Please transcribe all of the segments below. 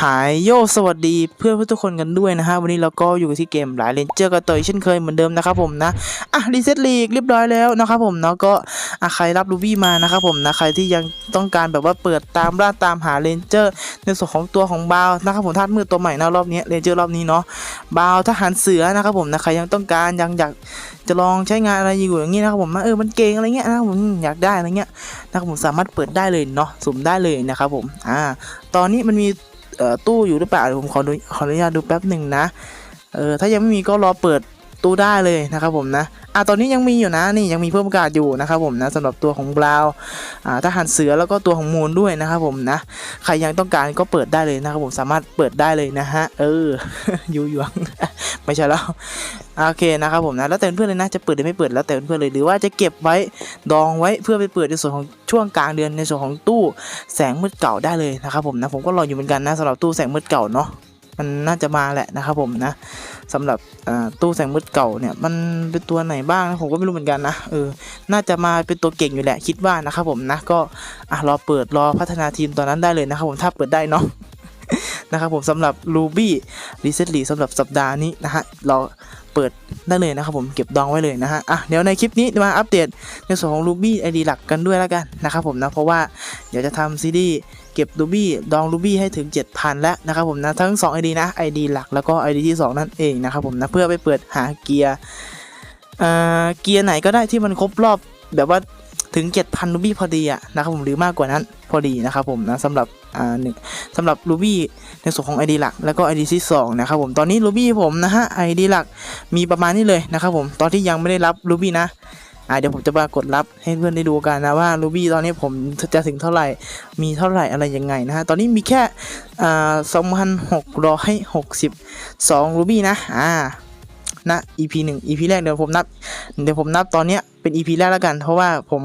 หายโยสวัสดีเพื่อนๆทุกคนกันด้วยนะฮะวันนี้เราก็อยู่ที่เกมหลายเลนเจอร์กันต่อยเช่นเคยเหมือนเดิมนะครับผมนะอะรีเซ็ตลีกเรียบร้อยแล้วนะครับผมเนาะก็อะใครรับรูบี้มานะครับผมนะใครที่ยังต้องการแบบว่าเปิดตามล่าตามหาเลนเจอร์ ในส่วนของตัวของบาวนะครับผมธาตุมืดตัวใหม่นะรอบนี้เลนเจอร์รอบนี้เนาะบาวทหารเสือนะครับผมนะใครยังต้องการยังอยากจะลองใช้งานอะไรอยู่อย่างนี้นะครับผมนะเออมันเก่งอะไรเงี้ยนะครับผมอยากได้อะไรเงี้ยนะครับผมสามารถเปิดได้เลยเนาะสุ่มได้เลยนะครับผมอ่าตอนนี้มันมี ตู้อยู่หรือเปล่าเดี๋ยวผมขอดูขออนุญาตดูแป๊บหนึ่งนะเออถ้ายังไม่มีก็รอเปิดตู้ได้เลยนะครับผมนะ อะตอนนี้ยังมีอยู่นะนี่ยังมีเพิ่มโอกาสอยู่นะครับผมนะสำหรับตัวของบราวอ่าทหารเสือแล้วก็ตัวของมูลด้วยนะครับผมนะใครยังต้องการก็เปิดได้เลยนะครับผมสามารถเปิดได้เลยนะฮะเออยูหยวงไม่ใช่แล้วโอเคนะครับผมนะแล้วแต่เพื่อนเลยนะจะเปิดหรือไม่เปิดแล้วแต่เพื่อนเลยหรือว่าจะเก็บไว้ดองไว้เพื่อไปเปิดในส่วนของช่วงกลางเดือนในส่วนของตู้แสงมืดเก่าได้เลยนะครับผมนะผมก็รออยู่เหมือนกันนะสำหรับตู้แสงมืดเก่าเนาะมันน่าจะมาแหละนะครับผมนะ สำหรับตู้แสงมืดเก่าเนี่ยมันเป็นตัวไหนบ้างผมก็ไม่รู้เหมือนกันนะเออน่าจะมาเป็นตัวเก่งอยู่แหละคิดว่านะครับผมนะก็อะรอเปิดรอพัฒนาทีมตอนนั้นได้เลยนะครับผมถ้าเปิดได้เนาะนะครับผมสำหรับ Ruby Reset l e สำหรับสัปดาห์นี้นะฮะเราเปิด ได้เลยนะครับผมเก็บดองไว้เลยนะฮะอะเดี๋ยวในคลิปนี้มาอัปเดตในส่วนของ Ruby ID หลักกันด้วยแล้วกันนะครับผมนะเพราะว่าเดี๋ยวจะทำซีรีส์เก็บ Ruby ดอง Ruby ให้ถึง 7,000 แล้วนะครับผมนะทั้ง 2 ID นะ ID หลักแล้วก็ ID ที่ 2 นั่นเองนะครับผมนะเพื่อไปเปิดหาเกียร์เอ่อเกียร์ไหนก็ได้ที่มันครบรอบแบบว่า ถึง 7,000 Ruby พอดีอะนะครับผมหรือมากกว่านั้นพอดีนะครับผมนะสำหรับอ่าหนึ่งสำหรับ Ruby ในส่วนของ ID หลัก แล้วก็ ID ที่2นะครับผมตอนนี้ Ruby ผมนะฮะ ID หลักมีประมาณนี้เลยนะครับผมตอนที่ยังไม่ได้รับ Ruby นะอ่าเดี๋ยวผมจะมากดรับให้เพื่อนได้ดูกันนะว่า Ruby ตอนนี้ผมจะถึงเท่าไหร่ มีเท่าไหร่อะไรยังไงนะฮะ ตอนนี้มีแค่อ่าสองพันหกร้อยหกสิบสอง Ruby นะ อ่า นะ EP หนึ่ง EP แรกเดี๋ยวผมนับ เดี๋ยวผมนับตอนเนี้ย เป็น EP แรกแล้วกัน เพราะว่าผม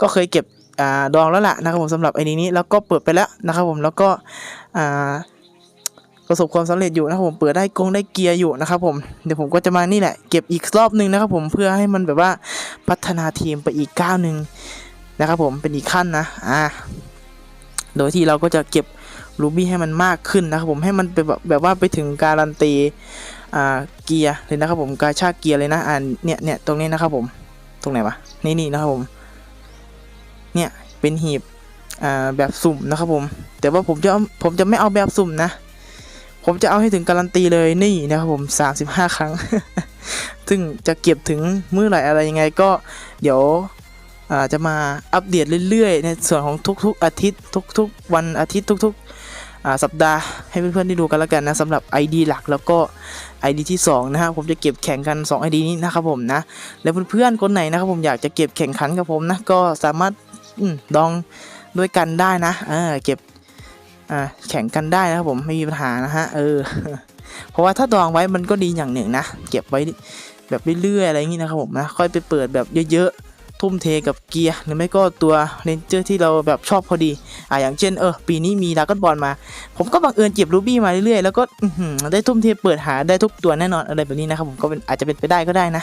ก็เคยเก็บอ่าดองแล้วล่ะนะครับผมสำหรับไอ้นี้แล้วก็เปิดไปแล้วนะครับผมแล้วก็อ่าประสบความสำเร็จอยู่นะครับผมเปิดได้กงได้เกียร์อยู่นะครับผมเดี๋ยวผมก็จะมานี่แหละเก็บอีกรอบหนึ่งนะครับผมเพื่อให้มันแบบว่าพัฒนาทีมไปอีกก้าวหนึ่งนะครับผมเป็นอีกขั้นนะอ่าโดยที่เราก็จะเก็บรูบี้ให้มันมากขึ้นนะครับผมให้มันเป็นแบบแบบว่าไปถึงการันตีอ่าเกียร์เลยนะครับผมกาชาเกียร์เลยนะอ่าเนี่ยเนี่ยตรงนี้นะครับผม ตรงไหนวะนี่นี่นะครับผม เนี่ยเป็นหีบอ่าแบบสุ่มนะครับผม แต่ว่าผมจะผมจะไม่เอาแบบสุ่มนะ ผมจะเอาให้ถึงการันตีเลยนี่นะครับผม 35 ครั้ง ซึ่งจะเก็บถึงเมื่อไหร่อะไรยังไงก็เดี๋ยวจะมาอัปเดตเรื่อยๆ ในส่วนของทุกๆอาทิตย์ทุกๆ วันอาทิตย์ทุกๆ สัปดาห์ให้เพื่อนๆได้ดูกันแล้วกันนะสำหรับ ID หลักแล้วก็ ID ที่ 2 นะฮะผมจะเก็บแข่งกัน 2 ID นี้นะครับผมนะ แล้วเพื่อนๆคนไหนนะครับผมอยากจะเก็บแข่งขันกับผมนะ ก็สามารถอดองด้วยกันได้นะเออเก็บแข่งกันได้นะครับผมไม่มีปัญหานะฮะเออเพราะว่าถ้าดองไว้มันก็ดีอย่างหนึ่งนะ เก็บไว้แบบเรื่อยๆอะไรอย่างนี้นะครับผมนะค่อยไปเปิดแบบเยอะๆ ทุ่มเทกับเกียร์หรือไม่ก็ตัวเรนเจอร์ที่เราแบบชอบพอดีอ่าอย่างเช่นเออปีนี้มีดากอนบอลมา ผมก็บังเอิญเก็บรูบี้มาเรื่อยๆ แล้วก็ได้ทุ่มเทเปิดหาได้ทุกตัวแน่นอนอะไรแบบนี้นะครับผมก็เป็นอาจจะเป็นไปได้ก็ได้นะ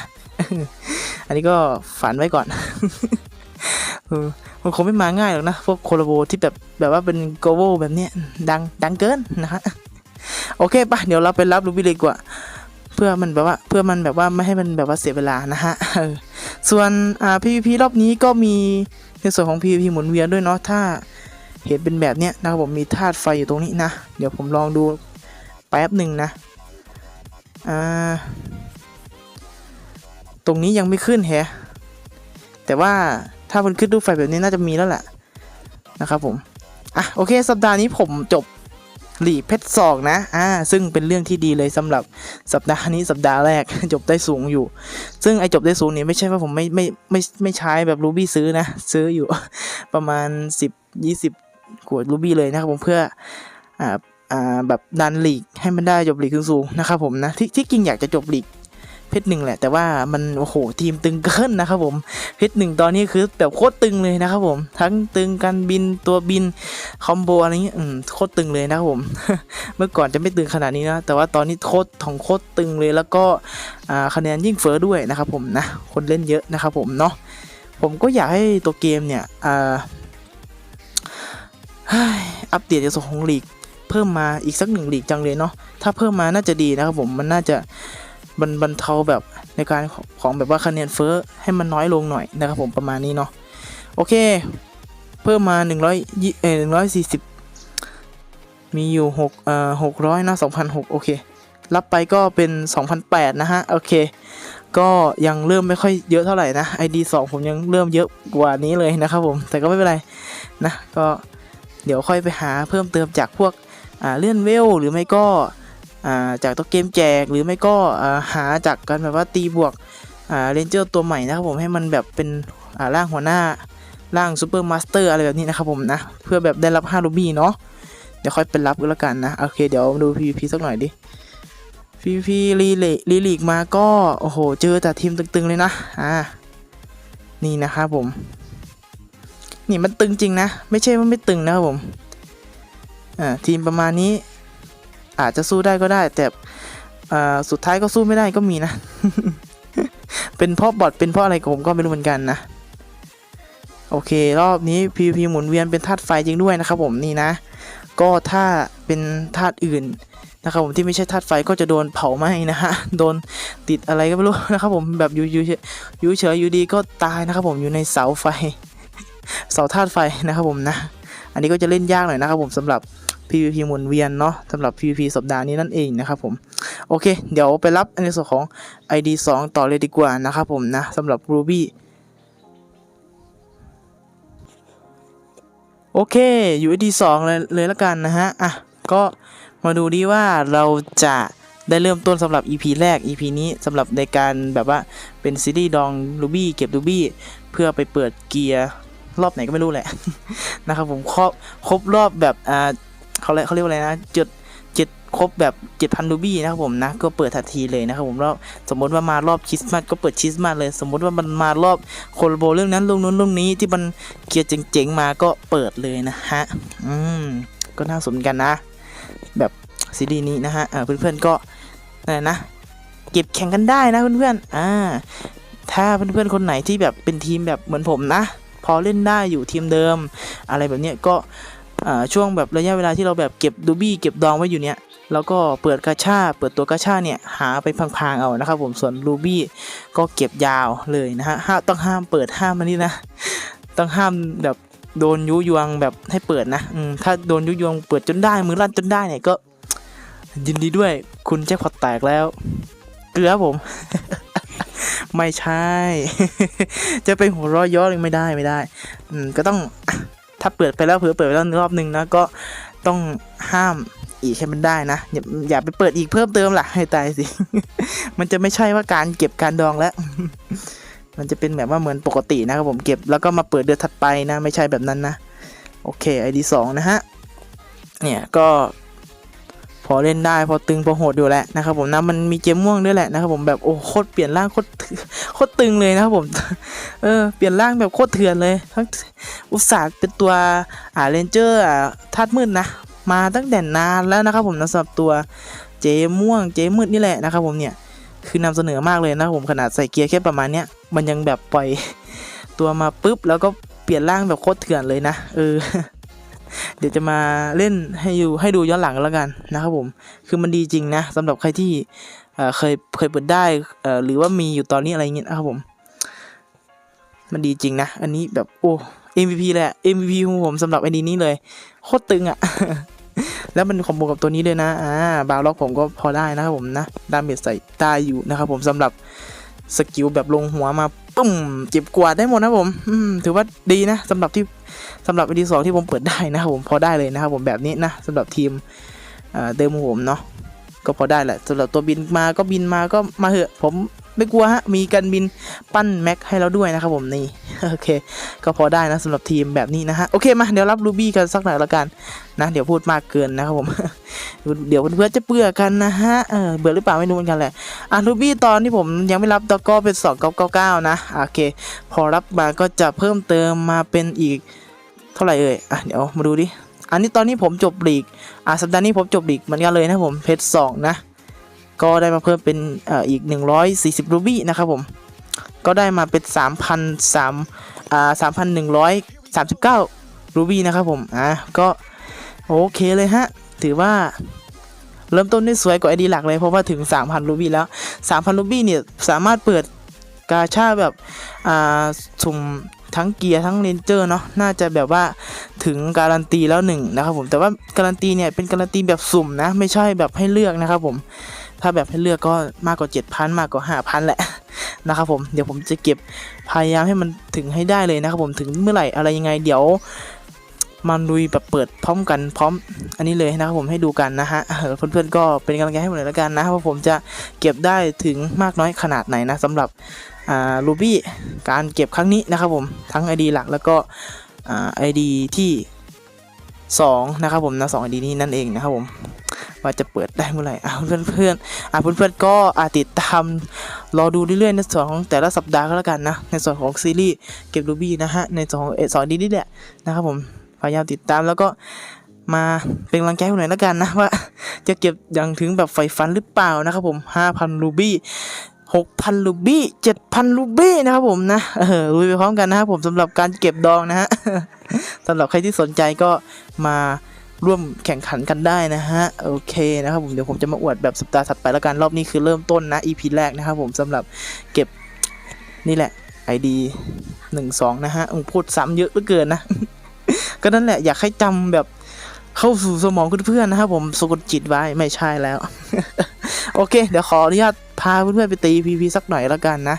อันนี้ก็ฝันไว้ก่อนมันคงไม่มาง่ายหรอกนะพวกโคโลโบที่แบบแบบว่าเป็นโกโบแบบเนี้ยดังดังเกินนะฮะโอเคปะเดี๋ยวเราไปรับรูบี้เลยกว่า เพื่อมันแบบว่าเพื่อมันแบบว่าไม่ให้มันแบบว่าเสียเวลานะฮะส่วนอ่า PVP รอบนี้ก็มีในส่วนของ PVP หมุนเวียนด้วยเนาะถ้าเห็นเป็นแบบเนี้ยนะครับผมมีธาตุไฟอยู่ตรงนี้นะ เดี๋ยวผมลองดูแป๊บหนึ่งนะอ่าตรงนี้ยังไม่ขึ้นแฮะแต่ว่าถ้ามันขึ้นรูปไฟแบบนี้น่าจะมีแล้วแหละนะครับผมอะโอเค สัปดาห์นี้ผมจบ หลีเพชรสองนะอ่าซึ่งเป็นเรื่องที่ดีเลยสำหรับสัปดาห์นี้สัปดาห์แรก จบได้สูงอยู่ ซึ่งไอจบได้สูงนี่ไม่ใช่ว่าผมไม่ไม่ไม่ไม่ใช้แบบรูบี้ซื้อนะ ซื้ออยู่ ประมาณ 10 20ขวดรูบี้เลยนะครับผมเพื่ออ่าอ่าแบบดันหลีกให้มันได้จบหลีกสูงๆนะครับผมนะที่ที่จริงอยากจะจบหลีก เพชรหนึ่งแหละ แต่ว่ามันโอ้โหทีมตึงเกินนะครับผมเพชรหนึ่งตอนนี้คือแบบโคตรตึงเลยนะครับผม ทั้งตึงการบินตัวบินคอมโบอะไรเงี้ยอืมโคตรตึงเลยนะครับผม เมื่อก่อนจะไม่ตึงขนาดนี้นะแต่ว่าตอนนี้โคตรของโคตรตึงเลยแล้วก็อ่าคะแนนยิ่งเฟ้อด้วยนะครับผมนะคนเล่นเยอะนะครับผมเนาะผมก็อยากให้ตัวเกมเนี่ยอ่าเฮ้ยอัปเดตในส่วนของลีกเพิ่มมาอีกสักหนึ่งลีกจังเลยเนาะถ้าเพิ่มมาน่าจะดีนะครับผมมันน่าจะ บรรบรรเทาแบบในการของแบบว่าคะแนนเฟ้อให้มันน้อยลงหน่อยนะครับผมประมาณนี้เนาะโอเค เพิ่มมา100ยี่เออ140 มีอยู่6เอ่อ600นะ2,006โอเครับไปก็เป็น 2,008 นะฮะ โอเค ก็ยังเริ่มไม่ค่อยเยอะเท่าไหร่นะ ID 2 ผมยังเริ่มเยอะกว่านี้เลยนะครับผม แต่ก็ไม่เป็นไรนะ ก็เดี๋ยวค่อยไปหาเพิ่มเติมจากพวกอ่าเลื่อนเวล หรือไม่ก็อ จากตัวเกมแจกหรือไม่ก็หาจากการแบบว่าตีบวกเรนเจอร์ตัวใหม่นะครับผมให้มันแบบเป็นร่างหัวหน้าร่างซูเปอร์มาสเตอร์อะไรแบบนี้นะครับผมนะเพื่อแบบได้รับ5รูบี้เนาะเดี๋ยวค่อยเป็นรับกันแล้วกันนะ โอเค เดี๋ยวมาดู PVP สักหน่อยดิ PVP รีเลรีลีกมาก็ โอ้โห เจอแต่ทีมตึงๆเลยนะ อ่า นี่นะครับผม นี่มันตึงจริงนะ ไม่ใช่ว่าไม่ตึงนะครับผม อ่า ทีมประมาณนี้ อาจจะสู้ได้ก็ได้ แต่สุดท้ายก็สู้ไม่ได้ก็มีนะ เป็นเพราะบอทเป็นเพราะอะไรผมก็ไม่รู้เหมือนกันนะ โอเค รอบนี้ PVP หมุนเวียนเป็นธาตุไฟจริงด้วยนะครับผมนี่นะ ก็ถ้าเป็นธาตุอื่นนะครับผมที่ไม่ใช่ธาตุไฟก็จะโดนเผาไหม้นะฮะโดนติดอะไรก็ไม่รู้นะครับผมแบบอยู่อยู่เฉยอยู่เฉยอยู่ดีก็ตายนะครับผมอยู่ในเสาไฟ เสาธาตุไฟนะครับผมนะ อันนี้ก็จะเล่นยากหน่อยนะครับผมสำหรับ PVP หมุนเวียนเนาะสำหรับ PVP สัปดาห์นี้นั่นเองนะครับผมโอเค เดี๋ยวไปรับในส่วนของ ID 2 ต่อเลยดีกว่านะครับผมนะสำหรับ Ruby โอเคอยู่ ID 2เลยเลยละกันนะฮะอะก็มาดูดีว่าเราจะได้เริ่มต้นสำหรับ EP แรก EP นี้สำหรับในการแบบว่าเป็นซีรีส์ดองรูบี้เก็บรูบี้เพื่อไปเปิดเกียร์ รอบไหนก็ไม่รู้แหละ นะครับผมครบครบรอบแบบอ่าเขาเรียกเขาเรียกว่าอะไรนะจุดเจ็ดครบแบบเจ็ดพันรูบี้นะครับผมนะก็เปิดทันทีเลยนะครับผมแล้วสมมติว่ามารอบคริสต์มาสก็เปิดคริสต์มาสเลย สมมติว่ามันมารอบโคลโบเรื่องนั้นเรื่องนู้นเรื่องนี้ที่มันเกียร์เจ๋งๆมาก็เปิดเลยนะฮะอืมก็น่าสนกันนะ แบบซีรีส์นี้นะฮะเอ่อเพื่อนๆก็นะนะเก็บแข่งกันได้นะเพื่อนๆอ่าถ้าเพื่อนๆคนไหนที่แบบเป็นทีมแบบเหมือนผมนะ พอเล่นได้อยู่ทีมเดิม อะไรแบบเนี้ยก็ช่วงแบบระยะเวลาที่เราแบบเก็บดูบี้เก็บดองไว้อยู่เนี้ยแล้วก็เปิดกาชาเปิดตัวกาชาเนี่ยหาไปพังๆเอานะครับผมส่วนรูบี้ก็เก็บยาวเลยนะฮะห้าต้องห้ามเปิดห้ามมันนี่นะ ต้องห้ามแบบโดนยุยวงแบบให้เปิดนะถ้าโดนยุยวงเปิดจนได้มือลั่นจนได้เนี่ยก็ ยินดีด้วยคุณแจ็คพอตแตกแล้ว เกลือผม ไม่ใช่ จะไปหัวเร้อยย้อนไม่ได้ไม่ได้อืมก็ต้องถ้าเปิดไปแล้วเผื่อเปิดไปแล้วรอบนึงนะก็ต้องห้ามอีกให้มันได้นะอย่าอย่าไปเปิดอีกเพิ่มเติมล่ะให้ตายสิ มันจะไม่ใช่ว่าการเก็บการดองแล้ว มันจะเป็นแบบว่าเหมือนปกตินะครับผมเก็บแล้วก็มาเปิดเดือนถัดไปนะ ไม่ใช่แบบนั้นนะ โอเค ID สองนะฮะ เนี่ยก็ พอเล่นได้พอตึงพอโหดอยู่แหละนะครับผมนะมันมีเกมม่วงด้วยแหละนะครับผมแบบโอ้โคตรเปลี่ยนร่างโคตรโคตรตึงเลยนะครับผมเออเปลี่ยนร่างแบบโคตรเถื่อนเลยทั้งอุตส่าห์เป็นตัวอ่าเรนเจอร์อ่าธาตุมืดนะ มาตั้งแต่นานแล้วนะครับผมนะสำหรับตัวเจม่วงเจมืดนี่แหละนะครับผมเนี่ยคือนำเสนอมากเลยนะครับผมขนาดใส่เกียร์แค่ประมาณเนี้ยมันยังแบบปล่อยตัวมาปุ๊บแล้วก็เปลี่ยนร่างแบบโคตรเถื่อนเลยนะเออ เดี๋ยวจะมาเล่นให้อยู่ให้ดูย้อนหลังกันแล้วกันนะครับผม คือมันดีจริงนะสำหรับใครที่เคยเคยเปิดได้หรือว่ามีอยู่ตอนนี้อะไรเงี้ยนะครับผม มันดีจริงนะ อันนี้แบบโอ้ MVP เลยอะ MVP ของผมสำหรับไอดีนี้เลย โคตรตึงอะแล้วมันคอมโบกับตัวนี้ด้วยนะ อ่า บาวล็อกผมก็พอได้นะครับผมนะ ดาเมจใส่ได้อยู่นะครับผมสำหรับ สกิลแบบลงหัวมาปุ้มเจ็บกวาดได้หมดนะผมถือว่าดีนะสำหรับที่สำหรับวิดีสองที่ผมเปิดได้นะครับผมพอได้เลยนะครับผมแบบนี้นะสำหรับทีมเดิมของผมเนาะก็พอได้แหละสำหรับตัวบินมาก็บินมาก็มาเหอะ ผมไม่กลัวฮะมีการบินปั้นแม็กให้เราด้วยนะครับผมนี่โอเค ก็พอได้นะสำหรับทีมแบบนี้นะฮะโอเคมาเดี๋ยวรับรูบี้กันสักหน่อยละกันนะเดี๋ยวพูดมากเกินนะครับผมเดี๋ยวเพื่อนๆจะเบื่อกันนะฮะเออเบื่อหรือเปล่าไม่รู้เหมือนกันแหละ อะรูบี้ตอนที่ผมยังไม่รับตก็เป็น 2999 นะ โอเค พอรับมาก็จะเพิ่มเติมมาเป็นอีกเท่าไหร่เอ่ย อะเดี๋ยวมาดูดิ อันนี้ตอนนี้ผมจบลีก อะสัปดาห์นี้ผมจบลีกเหมือนกันเลยนะผมเพชรสองนะ ก็ได้มาเพิ่มเป็นอ่ออีก 140 รูบี้นะครับผม ก็ได้มาเป็น 3,003อ่า3,139 รูบี้นะครับผม อะก็โอเคเลยฮะ ถือว่า เริ่มต้นได้สวยกว่าไอดีหลักเลยเพราะว่าถึง 3,000รูบี้แล้ว 3,000รูบี้เนี่ยสามารถเปิดกาชาแบบอ่าสุ่มทั้งเกียร์ทั้งเรนเจอร์เนาะน่าจะแบบว่าถึงการันตีแล้วหนึ่งนะครับผมแต่ว่าการันตีเนี่ยเป็นการันตีแบบสุ่มนะ ไม่ใช่แบบให้เลือกนะครับผมถ้าแบบให้เลือกก็มากกว่า 7,000 มากกว่า 5,000 แหละนะครับผมเดี๋ยวผมจะเก็บพยายามให้มันถึงให้ได้เลยนะครับผมถึงเมื่อไหร่อะไรยังไงเดี๋ยว มาลุยแบบเปิดพร้อมกันพร้อม อันนี้เลยนะครับผมให้ดูกันนะฮะเออเพื่อนๆก็เป็นกำลังใจให้ผมหน่อยละกันนะว่าผมจะเก็บได้ถึงมากน้อยขนาดไหนนะสำหรับรูบี้การเก็บครั้งนี้นะครับผมทั้ง ID หลักแล้วก็อ่า ID ที่ 2 นะครับผมนะสอง ID นี้นั่นเองนะครับผมว่าจะเปิดได้เมื่อไหร่อ่าเพื่อนๆอ่าเพื่อนก็อาติดตามรอดูเรื่อยๆในส่วนของแต่ละสัปดาห์ก็แล้วกันนะ ในส่วนของซีรีส์เก็บรูบี้นะฮะในส่วนของเอสอนดีนี่แหละนะครับผม พยายามติดตามแล้วก็มาเป็นกำลังใจให้หน่อยแล้วกันนะว่าจะเก็บอย่างถึงแบบไฟฟันหรือเปล่านะครับผม 5,000 รูบี้ 6,000 รูบี้ 7,000 รูบี้นะครับผมนะ เออลุยไปพร้อมกันนะครับผมสำหรับการเก็บดองนะฮะสำหรับใครที่สนใจก็มาร่วมแข่งขันกันได้นะฮะ โอเคนะครับผมเดี๋ยวผมจะมาอวดแบบสัปดาห์ถัดไปแล้วกันรอบนี้คือเริ่มต้นนะ EP แรกนะครับผมสำหรับเก็บนี่แหละ ID 1 2 นะฮะอุ้งพูดซ้ำเยอะเหลือเกินนะ ก็นั่นแหละอยากให้จำแบบเข้าสู่สมองเพื่อนๆนะครับผมสะกดจิตไว้ไม่ใช่แล้ว โอเค เดี๋ยวขออนุญาตพาเพื่อนๆไปตี PV สักหน่อยแล้วกันนะ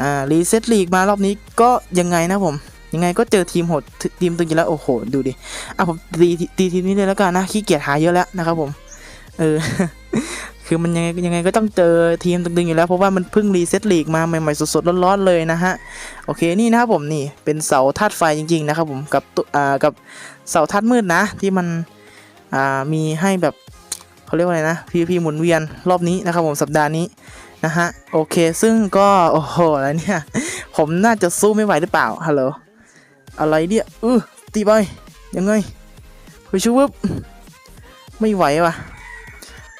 อ่ารีเซ็ตลีกมารอบนี้ก็ยังไงนะผม ยังไงก็เจอทีมโหดทีมตึงอยู่แล้วโอ้โหดูดิอะผมตีตีทีมนี้เลยแล้วกันนะขี้เกียจหาเยอะแล้วนะครับผม เออ คือมันยังไงยังไงก็ต้องเจอทีมตึงๆอยู่แล้วเพราะว่ามันเพิ่งรีเซ็ตลีกมาใหม่ๆสดๆร้อนๆเลยนะฮะโอเคนี่นะครับผมนี่เป็นเสาธาตุไฟจริงๆนะครับผมกับตัวอ่ากับเสาธาตุมืดนะที่มันอ่ามีให้แบบเขาเรียกว่าอะไรนะพีพีหมุนเวียนรอบนี้นะครับผมสัปดาห์นี้นะฮะโอเคซึ่งก็โอ้โหอะไรเนี่ยผมน่าจะสู้ไม่ไหวหรือเปล่าฮัลโหลอะไรเนี่ยอือตีไปยังไงเฮ้ยชูวึบไม่ไหวว่ะ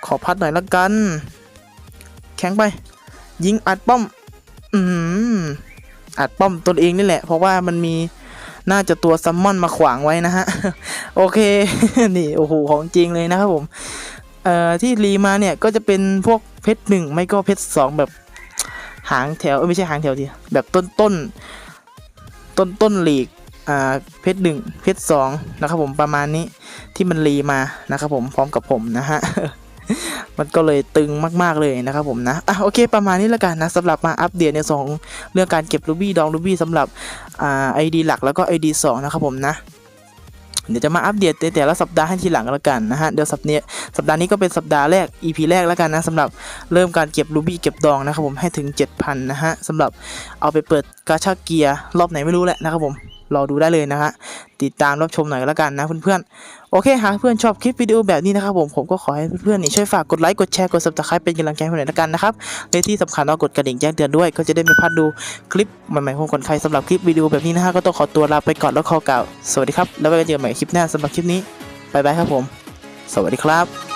ขอพัดหน่อยละกัน แข็งไป ยิงอัดป้อม อืมอัดป้อมตนเองนี่แหละ เพราะว่ามันมีน่าจะตัวซัมมอนมาขวางไว้นะฮะ โอเค นี่โอ้โหของจริงเลยนะครับผม เอ่อที่รีมาเนี่ยก็จะเป็นพวกเพชรหนึ่งไม่ก็เพชรสองแบบหางแถวเอ้ยไม่ใช่หางแถวทีแบบต้นต้นต้นต้นหลีกอ่าเพชรหนึ่งเพชรสองนะครับผมประมาณนี้ที่มันรีมานะครับผมพร้อมกับผมนะฮะ มันก็เลยตึงมากๆเลยนะครับผมนะอะโอเคประมาณนี้แล้วกันนะสำหรับมาอัปเดตในสองเรื่องการเก็บรูบี้ดองรูบี้สำหรับอ่าไอดีหลักแล้วก็ ID 2นะครับผมนะเดี๋ยวจะมาอัปเดตในแต่ละสัปดาห์ให้ทีหลังแล้วกันนะฮะเดี๋ยวสัปดาห์นี้สัปดาห์นี้ก็เป็นสัปดาห์แรก EP แรกแล้วกันนะสำหรับเริ่มการเก็บรูบี้เก็บดองนะครับผมให้ถึง 7,000 นะฮะสำหรับเอาไปเปิดกาชาเกียร์รอบไหนไม่รู้แหละนะครับผมรอดูได้เลยนะฮะติดตามรับชมหน่อยแล้วกันนะเพื่อนๆโอเคหากเพื่อนชอบคลิปวิดีโอแบบนี้นะครับผมผมก็ขอให้เพื่อนๆนี่ช่วยฝากกดไลค์กดแชร์กด subscribe เป็นกำลังใจให้ผมหน่อยละกันนะครับและที่สำคัญก็กดกระดิ่งแจ้งเตือนด้วย ก็จะได้ไม่พลาดดูคลิปใหม่ๆของคนไทยสำหรับคลิปวิดีโอแบบนี้นะฮะก็ต้องขอตัวลาไปก่อนแล้วขอกล่าวสวัสดีครับแล้วไว้เจอกันใหม่คลิปหน้าสำหรับคลิปนี้บายบายครับผม สวัสดีครับ